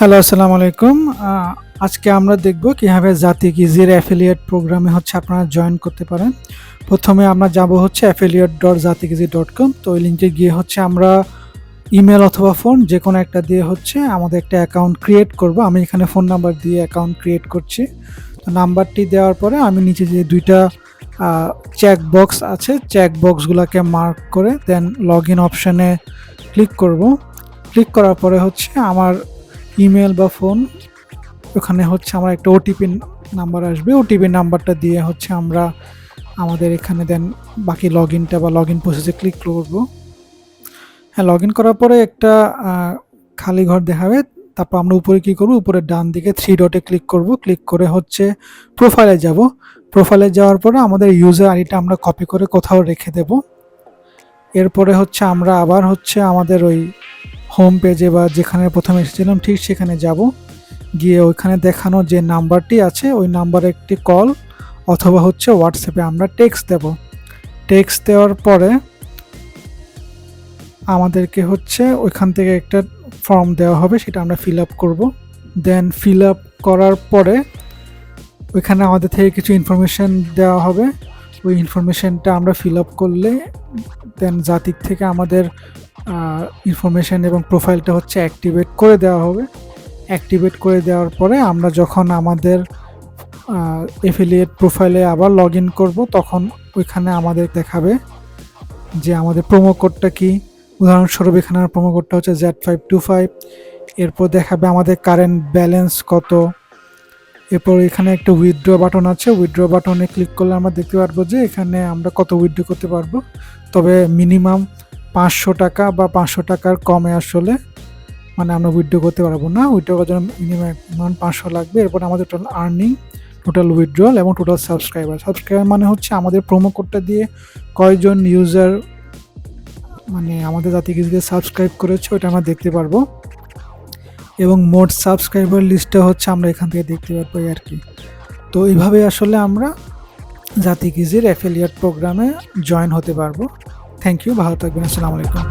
Hello, আসসালামু আলাইকুম। আজকে আমরা দেখব কীভাবে জাতি ইজির অ্যাফিলিয়েট প্রোগ্রামে হচ্ছে আপনারা জয়েন করতে পারেন। প্রথমে আমরা যাব হচ্ছে অ্যাফিলিয়েট ডট জাতিকিজি ডট কম তো ওই লিঙ্কে গিয়ে হচ্ছে আমরা ইমেল অথবা ফোন যে কোনো একটা দিয়ে হচ্ছে আমাদের একটা অ্যাকাউন্ট ক্রিয়েট করব। আমি এখানে ফোন নাম্বার দিয়ে অ্যাকাউন্ট ক্রিয়েট করছি। তো নাম্বারটি দেওয়ার পরে আমি নিচে যে দুইটা চেক বক্স আছে চেক বক্সগুলোকে মার্ক করে দেন লগ ইন অপশানে ক্লিক করব। ক্লিক করার পরে হচ্ছে আমার ইমেল বা ফোন, ওখানে হচ্ছে আমার একটা ওটিপি নাম্বার আসবে। ওটিপি নাম্বারটা দিয়ে হচ্ছে আমরা আমাদের এখানে দেন বাকি লগ ইনটা বা লগ ইন প্রসেসে ক্লিক করব। হ্যাঁ লগ ইন করার পরে একটা খালি ঘর দেখাবে। তারপর আমরা উপরে কী করব? উপরে ডান দিকে থ্রি ডটে ক্লিক করব। ক্লিক করে হচ্ছে প্রোফাইলে যাব। প্রোফাইলে যাওয়ার পরে আমাদের ইউজার আইডিটা আমরা কপি করে কোথাও রেখে দেব। এরপরে হচ্ছে আমরা আবার হচ্ছে আমাদের ওই হোম পেজে বা যেখানে প্রথমে এসেছিলাম, ঠিক সেখানে যাব। গিয়ে ওইখানে দেখানো যে নাম্বারটি আছে, ওই নাম্বারে একটি কল অথবা হচ্ছে হোয়াটসঅ্যাপে আমরা টেক্সট দেব। টেক্সট দেওয়ার পরে আমাদেরকে হচ্ছে ওইখান থেকে একটা ফর্ম দেওয়া হবে, সেটা আমরা ফিল আপ করব। দেন ফিল আপ করার পরে ওইখানে আমাদের থেকে কিছু ইনফরমেশন দেওয়া হবে। ওই ইনফরমেশনটা আমরা ফিল আপ করলে দেন জাতির থেকে আমাদের ইনফরমেশন এবং প্রোফাইলটা হচ্ছে অ্যাক্টিভেট করে দেওয়া হবে। অ্যাক্টিভেট করে দেওয়ার পরে আমরা যখন আমাদের এফিলিয়েট প্রোফাইলে আবার লগ ইন করব, তখন ওইখানে আমাদের দেখাবে যে আমাদের প্রোমো কোডটা কি। উদাহরণস্বরূপ এখানে আমার প্রোমো কোডটা হচ্ছে জেড ফাইভ টু ফাইভ এরপর দেখাবে আমাদের কারেন্ট ব্যালেন্স কত। এরপর এখানে একটা উইথড্র বাটন আছে। উইথড্র বাটনে ক্লিক করলে আমরা দেখতে পারব যে এখানে আমরা কত উইথড্র করতে পারব। তবে মিনিমাম পাঁচশো টাকা বা পাঁচশো টাকার কমে আসলে মানে আমরা উইথড্র করতে পারব না। উইথড্র করার জন্য মিনিমাম পাঁচশো লাগবে। এরপর আমাদের টোটাল আর্নিং টোটাল উইথড্রল এবং টোটাল সাবস্ক্রাইবার সাবস্ক্রাইবার মানে হচ্ছে আমাদের প্রোমো কোডটা দিয়ে কয়জন ইউজার মানে আমাদের জাতি কিছুকে সাবস্ক্রাইব করেছে ওটা আমরা দেখতে পারব। এবং মোট সাবস্ক্রাইবার লিস্টটা হচ্ছে আমরা এখান থেকে দেখতে পারব আর কি। তো এইভাবে আসলে আমরা জাতি কিজির অ্যাফিলিয়েট প্রোগ্রামে জয়েন হতে পারব। থ্যাংক ইউ ভালো থাকবেন আসসালামু আলাইকুম